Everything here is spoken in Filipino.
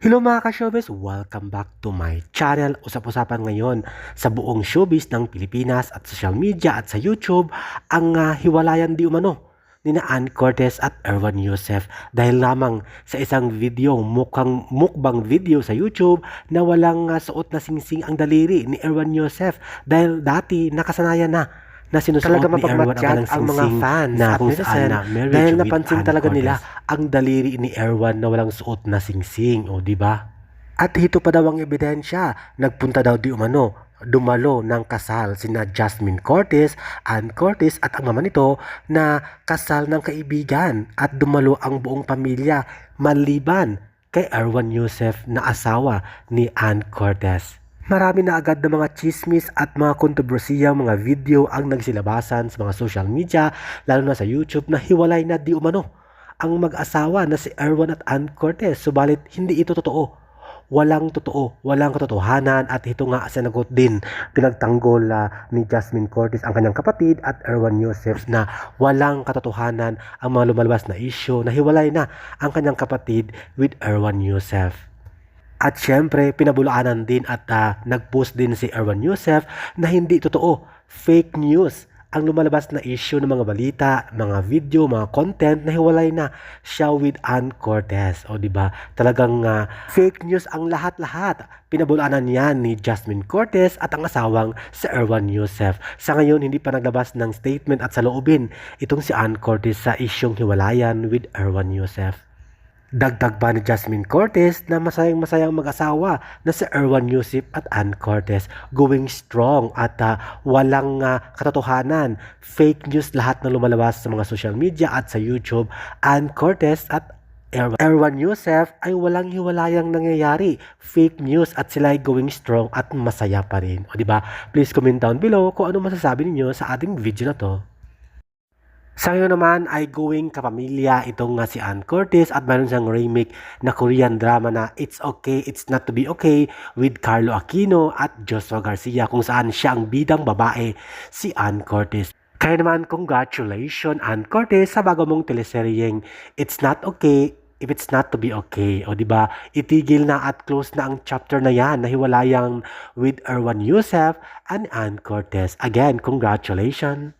Hello mga ka-showbiz! Welcome back to my channel. Usap-usapan ngayon sa buong showbiz ng Pilipinas at social media at sa YouTube ang ah, hiwalayan di umano ni na Ann Cortez at Erwan Yosef dahil lamang sa isang video, mukhang mukbang video sa YouTube na walang ah, suot na singsing ang daliri ni Erwan Yosef dahil dati nakasanayan na na sinusuot Talaga ni Erwan ang kanyang ang mga fans na at kung saan na marriage dahil napansin talaga nila ang daliri ni Erwan na walang suot na singsing, o di ba? At ito pa daw ang ebidensya, nagpunta daw di umano, dumalo ng kasal sina Jasmine Cortez, Ann Cortez at ang mama nito na kasal ng kaibigan at dumalo ang buong pamilya maliban kay Erwan Yosef na asawa ni Ann Cortez. Marami na agad na mga chismis at mga kontrobersiyang mga video ang nagsilabasan sa mga social media, lalo na sa YouTube na hiwalay na di umano ang mag-asawa na si Erwan at Ann Cortez. Subalit hindi ito totoo. Walang totoo, walang katotohanan at ito nga sinagot din pinagtanggol ah, ni Jasmine Cortez ang kanyang kapatid at Erwan Yosef na walang katotohanan ang mga lumalabas na issue na hiwalay na ang kanyang kapatid with Erwan Yosef. At syempre, pinabulaanan din at ah, nag-post din si Erwan Yosef na hindi totoo, fake news ang lumalabas na issue ng mga balita, mga video, mga content na hiwalay na siya with Ann Cortez. O di ba? Talagang ah, fake news ang lahat-lahat. Pinabulaanan yan ni Jasmine Cortez at ang asawang si Erwan Yosef. Sa ngayon, hindi pa naglabas ng statement at saloobin itong si Ann Cortez sa isyong hiwalayan with Erwan Yosef. Dagdag pa ni Jasmine Cortez na masayang-masayang mag-asawa na si Erwan Yusip at Ann Cortez going strong at ah, walang ah, katotohanan. Fake news lahat na lumalabas sa mga social media at sa YouTube. Ann Cortez at Erwan, Erwan Yusef ay walang hiwalayang nangyayari. Fake news at sila ay going strong at masaya pa rin. O ba? Please comment down below kung ano masasabi ninyo sa ating video na to. Sa ngayon naman ay going kapamilya itong nga si Ann Curtis at mayroon siyang remake na Korean drama na It's Okay, It's Not To Be Okay with Carlo Aquino at Joshua Garcia kung saan siya ang bidang babae si Ann Curtis. Kaya naman congratulations Ann Curtis sa bago mong teleseryeng It's Not Okay if it's not to be okay. O di ba? Itigil na at close na ang chapter na yan na hiwalayang with Erwan Yusef and Ann Cortez. Again, congratulations.